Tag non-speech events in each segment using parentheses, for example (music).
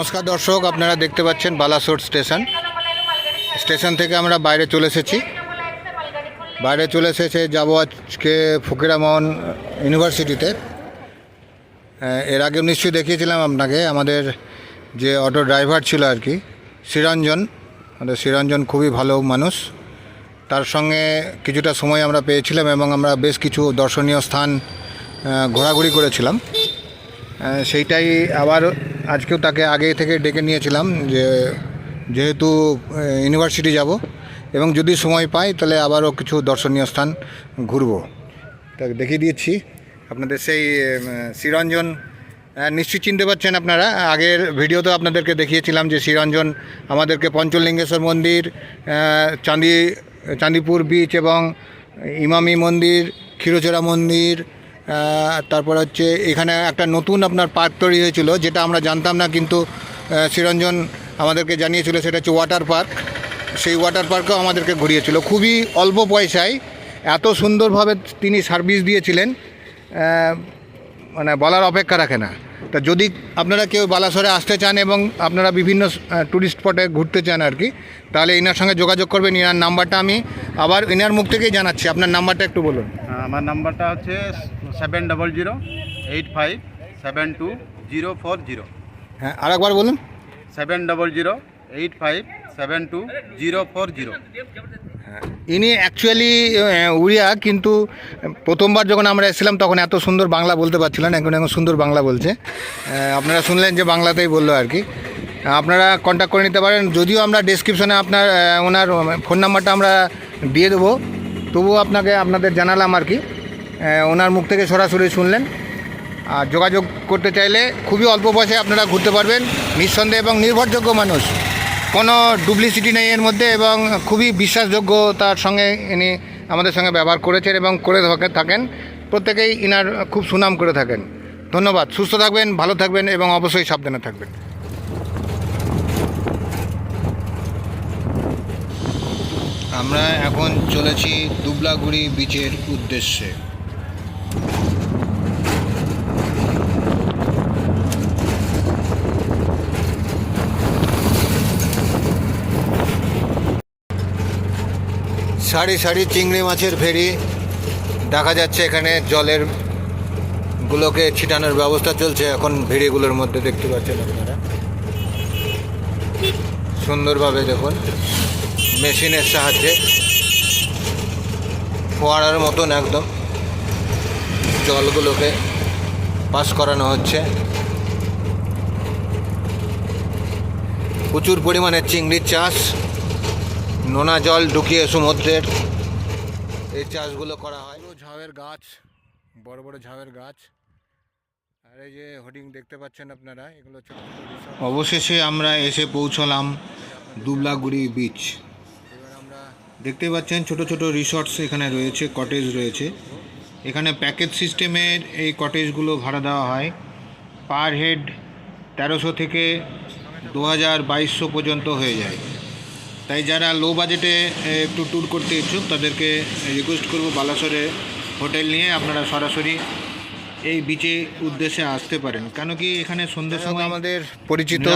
নমস্কার দর্শক, আপনারা দেখতে পাচ্ছেন বালাসোর স্টেশন। স্টেশন থেকে আমরা বাইরে চলে এসেছি। বাইরে চলে এসেছে, যাব আজকে ফকিরামোহন ইউনিভার্সিটিতে। এর আগে নিশ্চয়ই দেখিয়েছিলাম আপনাকে, আমাদের যে অটো ড্রাইভার ছিল আর কি শ্রীরঞ্জন আমাদের শ্রীরঞ্জন খুবই ভালো মানুষ। তার সঙ্গে কিছুটা সময় আমরা পেয়েছিলাম এবং আমরা বেশ কিছু দর্শনীয় স্থান ঘোরাঘুরি করেছিলাম। সেইটাই আবার আজকেও তাকে আগে থেকে ডেকে নিয়েছিলাম যে যেহেতু ইউনিভার্সিটি যাব এবং যদি সময় পাই তাহলে আবারও কিছু দর্শনীয় স্থান ঘুরবো। তাকে দেখিয়ে দিয়েছি আপনাদের সেই শ্রীরঞ্জন নিশ্চয়ই চিনতে পারছেন আপনারা। আগের ভিডিওতে আপনাদেরকে দেখিয়েছিলাম যে শ্রীরঞ্জন আমাদেরকে পঞ্চলিঙ্গেশ্বর মন্দির চাঁদি, চাঁদিপুর বিচ এবং ইমামি মন্দির ক্ষীরচোরা মন্দির তারপর হচ্ছে এখানে একটা নতুন আপনার পার্ক তৈরি হয়েছিল যেটা আমরা জানতাম না কিন্তু আহ, শ্রীরঞ্জন আমাদেরকে জানিয়েছিল সেটা হচ্ছে ওয়াটার পার্ক। সেই ওয়াটার পার্কেও আমাদেরকে ঘুরিয়েছিল। খুবই অল্প পয়সায় এত সুন্দরভাবে তিনি সার্ভিস দিয়েছিলেন মানে বলার অপেক্ষা রাখে না। তা যদি আপনারা কেউ বালাসরে আসতে চান এবং আপনারা বিভিন্ন ট্যুরিস্ট স্পটে ঘুরতে চান আর কি তাহলে এনার সঙ্গে যোগাযোগ করবেন। এনার নাম্বারটা আমি আবার এনার মুখ থেকেই জানাচ্ছি। আপনার নাম্বারটা একটু বলুন। আমার নাম্বারটা হচ্ছে seven double zero eight five seven two zero four zero হ্যাঁ আর একবার বলুন seven double zero eight five seven two zero four zero ইনি অ্যাকচুয়ালি উড়িয়া কিন্তু প্রথমবার যখন আমরা এসেছিলাম তখন এত সুন্দর বাংলা বলতে পারছিলেন এখন এখন সুন্দর বাংলা বলছে। আপনারা শুনলেন যে বাংলাতেই বলল আর কি। আপনারা কন্ট্যাক্ট করে নিতে পারেন। যদিও আমরা ডেসক্রিপশনে আপনার ওনার ফোন নাম্বারটা আমরা দিয়ে দেবো তবুও আপনাকে আপনাদের জানালাম আর কি। ওনার মুখ থেকে সরাসরি শুনলেন। আর যোগাযোগ করতে চাইলে খুবই অল্প পয়সায় আপনারা ঘুরতে পারবেন। নিঃসন্দেহে এবং নির্ভরযোগ্য মানুষ। কোনো ডুপ্লিসিটি নেই এর মধ্যে এবং খুবই বিশ্বাসযোগ্য তার সঙ্গে ইনি আমাদের সঙ্গে ব্যবহার করেছেন এবং করে থাকেন। প্রত্যেকেই ইনার খুব সুনাম করে থাকেন। ধন্যবাদ। সুস্থ থাকবেন, ভালো থাকবেন এবং অবশ্যই সাবধানে থাকবেন। আমরা এখন চলেছি দুবলাগুড়ি বিচের উদ্দেশ্যে। সারি সারি চিংড়ি মাছের ফেরি। দেখা যাচ্ছে এখানে জলের গুলোকে ছিটানোর ব্যবস্থা চলছে। এখন ভেড়িগুলোর মধ্যে দেখতে পাচ্ছেন আপনারা। সুন্দরভাবে দেখুন, মেশিনের সাহায্যে ফোয়ারার মতন একদম জলগুলোকে পাস করানো হচ্ছে। প্রচুর পরিমাণে চিংড়ির চাষ। নোনা জল ঢুকিয়ে সমুদ্রের এই চাষগুলো করা হয়। ঝাউয়ের গাছ বড় বড় ঝাউয়ের গাছ। আর এই যে হোর্ডিং দেখতে পাচ্ছেন আপনারা এগুলো অবশেষে আমরা এসে পৌঁছলাম দুবলাগুড়ি বিচ এবার আমরা দেখতে পাচ্ছেন ছোট ছোট রিসর্টস এখানে রয়েছে কটেজ রয়েছে। এখানে প্যাকেজ সিস্টেমের এই কটেজগুলো ভাড়া দেওয়া হয়। পার হেড তেরোশো থেকে দু হাজার বাইশশো পর্যন্ত হয়ে যায়। তাই যারা লো বাজেটে একটু ট্যুর করতে ইচ্ছুক তাদেরকে রিকোয়েস্ট করব বালাসরে হোটেল নিয়ে। আপনারা সরাসরি এই বিচে উদ্দেশ্যে আসতে পারেন। কেন কি এখানে সন্ধ্যের সময় আমাদের পরিচিত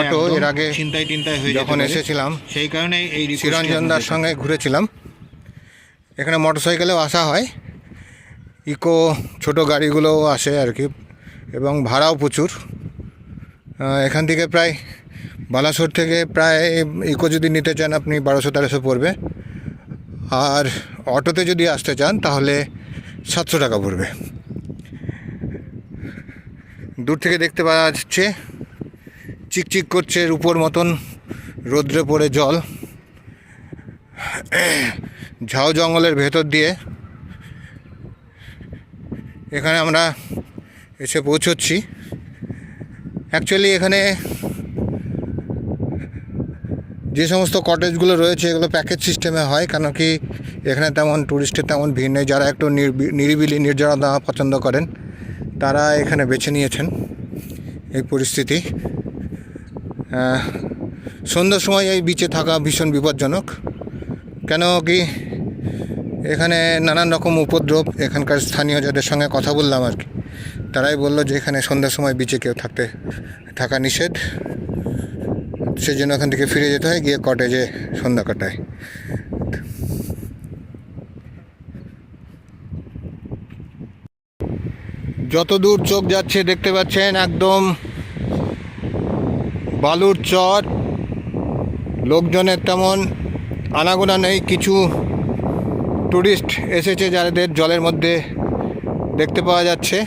অটো এর আগে চিন্তায় টিন্তায় হয়ে যখন এসেছিলাম সেই কারণে এই চিরঞ্জনদার সঙ্গে ঘুরেছিলাম। এখানে মোটরসাইকেলেও আসা হয়। ইকো ছোট গাড়িগুলোও আসে আর কি এবং ভাড়াও প্রচুর। এখান থেকে প্রায় বালাসোর থেকে প্রায় ইকো যদি নিতে চান আপনি বারোশো তেরোশো পড়বে। আর অটোতে যদি আসতে চান তাহলে সাতশো টাকা পড়বে। দূর থেকে দেখতে পাওয়া যাচ্ছে চিকচিক করছে রূপোর মতন রোদ্রে পড়ে জল। ঝাউ জঙ্গলের ভেতর দিয়ে এখানে আমরা এসে পৌঁছচ্ছি। অ্যাকচুয়ালি এখানে যে সমস্ত কটেজগুলো রয়েছে, এগুলো প্যাকেজ সিস্টেমে হয়, কেন কি এখানে তেমন ট্যুরিস্টের তেমন ভিড় নেই। যারা একটু নির্বি- নিরিবিলি, নির্জনতা পছন্দ করেন, তারা এখানে বেছে নিয়েছেন এই পরিস্থিতি। সন্ধ্যার সময় এই বিচে থাকা ভীষণ বিপজ্জনক। কেন কি এখানে নানান রকম উপদ্রব, এখানকার স্থানীয় যাদের সঙ্গে কথা বললাম আর কি। তারাই বলল যে এখানে সন্ধ্যার সময় বিচে কেউ থাকতে, থাকা নিষেধ। সেই জন্য ওখান থেকে ফিরে যেতে হয়, গিয়ে কটেজে সন্ধ্যা কাটায়। যত দূর চোখ যাচ্ছে দেখতে পাচ্ছেন একদম বালুর চর। লোকজনের তেমন আনাগোনা নেই, কিছু টুরিস্ট এসেছে যাদের জলের মধ্যে দেখতে পাওয়া যাচ্ছে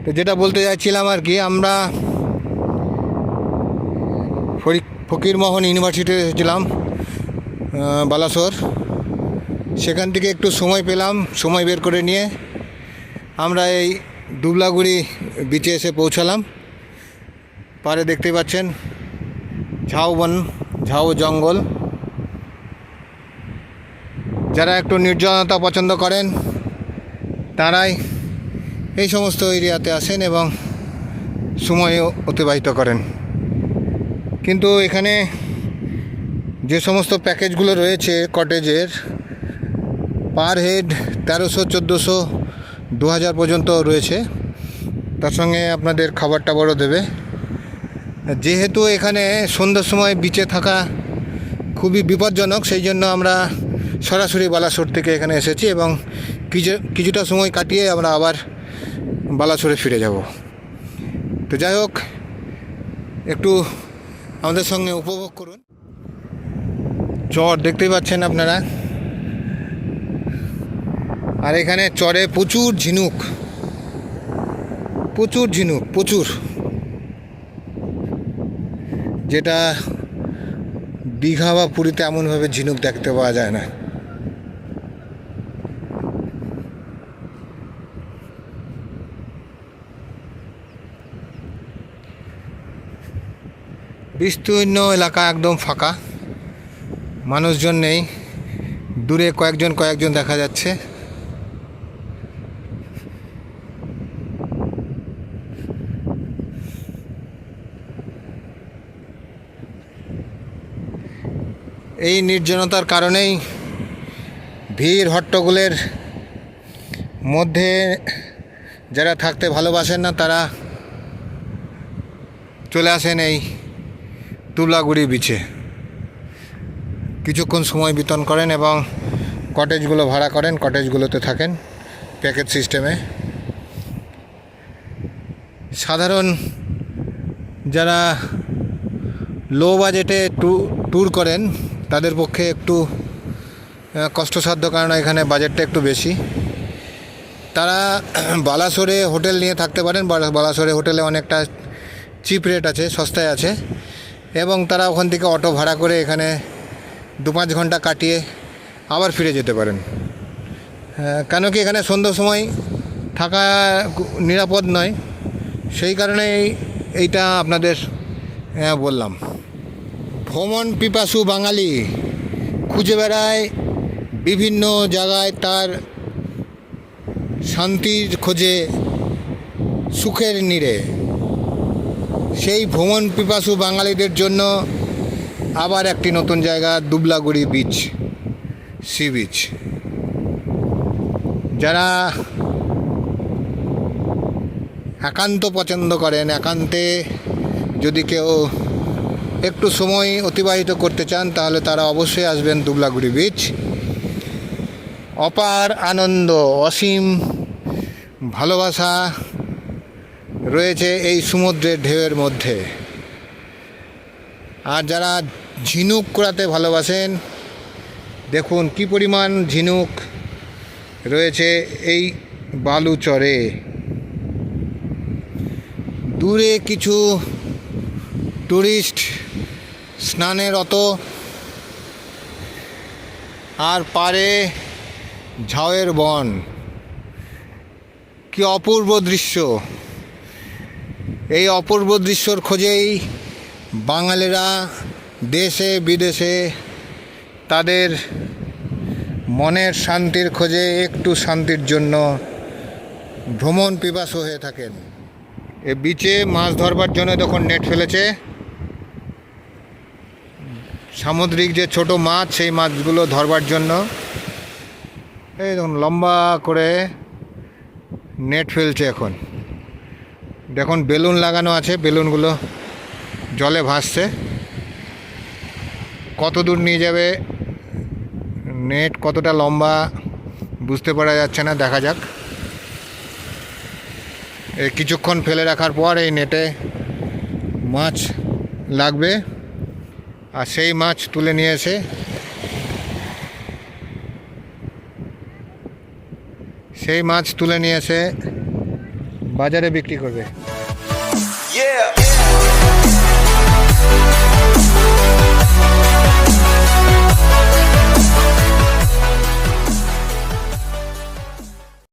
তো যেটা বলতে চাইছিলাম আর কি, আমরা ফকিরমোহন ইউনিভার্সিটি এসেছিলাম বালাসোর। সেখান থেকে একটু সময় পেলাম, সময় বের করে নিয়ে আমরা এই দুবলাগুড়ি বিচে এসে পৌঁছালাম। পারে দেখতে পাচ্ছেন ঝাউবন, ঝাউ জঙ্গল। যারা একটু নির্জনতা পছন্দ করেন, তারাই এই সমস্ত এরিয়াতে আসেন এবং সময় অতিবাহিত করেন। কিন্তু এখানে যে সমস্ত প্যাকেজগুলো রয়েছে কটেজের, পার হেড তেরোশো, চোদ্দোশো দু হাজার পর্যন্ত রয়েছে। তার সঙ্গে আপনাদের খাবার টাবারও দেবে। যেহেতু এখানে সন্ধ্যার সময় বিচে থাকা খুবই বিপজ্জনক, সেই জন্য আমরা সরাসরি বালাসোর থেকে এখানে এসেছি এবং কিছু, কিছুটা সময় কাটিয়ে আমরা আবার বালাসোরে ফিরে যাব। তো যাই হোক, একটু আমাদের সঙ্গে উপভোগ করুন। চর দেখতেই পাচ্ছেন আপনারা। আর এখানে চরে প্রচুর ঝিনুক। প্রচুর ঝিনুক, প্রচুর। যেটা দীঘা বা পুরীতে এমনভাবে ঝিনুক দেখতে পাওয়া যায় না। বিস্তীর্ণ এলাকা একদম ফাঁকা। মানুষজন নেই। দূরে কয়েকজন কয়েকজন দেখা যাচ্ছে। এই নির্জনতার কারণেই ভিড় হট্টগোলের মধ্যে যারা থাকতে ভালোবাসেন না, তারা চলে আসেন এই তুলাগুড়ি বিচে। কিছুক্ষণ সময় বিতরণ করেন এবং কটেজগুলো ভাড়া করেন কটেজগুলোতে থাকেন প্যাকেজ সিস্টেমে সাধারণ যারা লো বাজেটে ট্যুর করেন, তাদের পক্ষে একটু কষ্টসাধ্য কারণ এখানে বাজেটটা একটু বেশি। তারা (clears throat) বালাসোরে হোটেল নিয়ে থাকতে পারেন বালা- বালাসোরে হোটেলে অনেকটা চিপ রেট আছে, সস্তায় আছে। এবং তারা ওখান থেকে অটো ভাড়া করে এখানে দু পাঁচ ঘণ্টা কাটিয়ে আবার ফিরে যেতে পারেন। কেন কি এখানে সন্ধ্যার সময় থাকা নিরাপদ নয়। সেই কারণেই এইটা আপনাদের বললাম। ভ্রমণ পিপাসু বাঙালি খুঁজে বেড়ায় বিভিন্ন জায়গায় তার শান্তির খোঁজে সুখের নীড়ে সেই ভ্রমণ পিপাসু বাঙালিদের জন্য আবার একটি নতুন জায়গা, দুবলাগুড়ি বিচ সি বিচ যারা একান্ত পছন্দ করেন, একান্তে যদি কেউ একটু সময় অতিবাহিত করতে চান, তাহলে তারা অবশ্যই আসবেন দুবলাগুড়ি বিচ অপার আনন্দ, অসীম ভালোবাসা রয়েছে এই সমুদ্রের ঢেউয়ের মধ্যে। আর যারা ঝিনুক করাতে ভালোবাসেন, দেখুন কি পরিমাণ ঝিনুক রয়েছে এই বালুচরে। দূরে কিছু টুরিস্ট স্নানের অত আর পারে ঝাউয়ের বন। কি অপূর্ব দৃশ্য। এই অপূর্ব দৃশ্যর খোঁজেই বাঙালিরা দেশে, বিদেশে তাদের মনের শান্তির খোঁজে একটু শান্তির জন্য ভ্রমণ পিপাসু হয়ে থাকেন। এ বিচে মাছ ধরবার জন্য তখন নেট ফেলেছে, সামুদ্রিক যে ছোট মাছ, সেই মাছগুলো ধরবার জন্য এই দেখুন, লম্বা করে নেট ফেলছে এখন। দেখুন, বেলুন লাগানো আছে, বেলুনগুলো জলে ভাসছে। কত দূর নিয়ে যাবে নেট, কতটা লম্বা বুঝতে পারা যাচ্ছে না, দেখা যাক। এই কিছুক্ষণ ফেলে রাখার পর এই নেটে মাছ লাগবে। আর সেই মাছ তুলে নিয়ে এসে সেই মাছ তুলে নিয়ে এসে বাজারে বিক্রি করবে.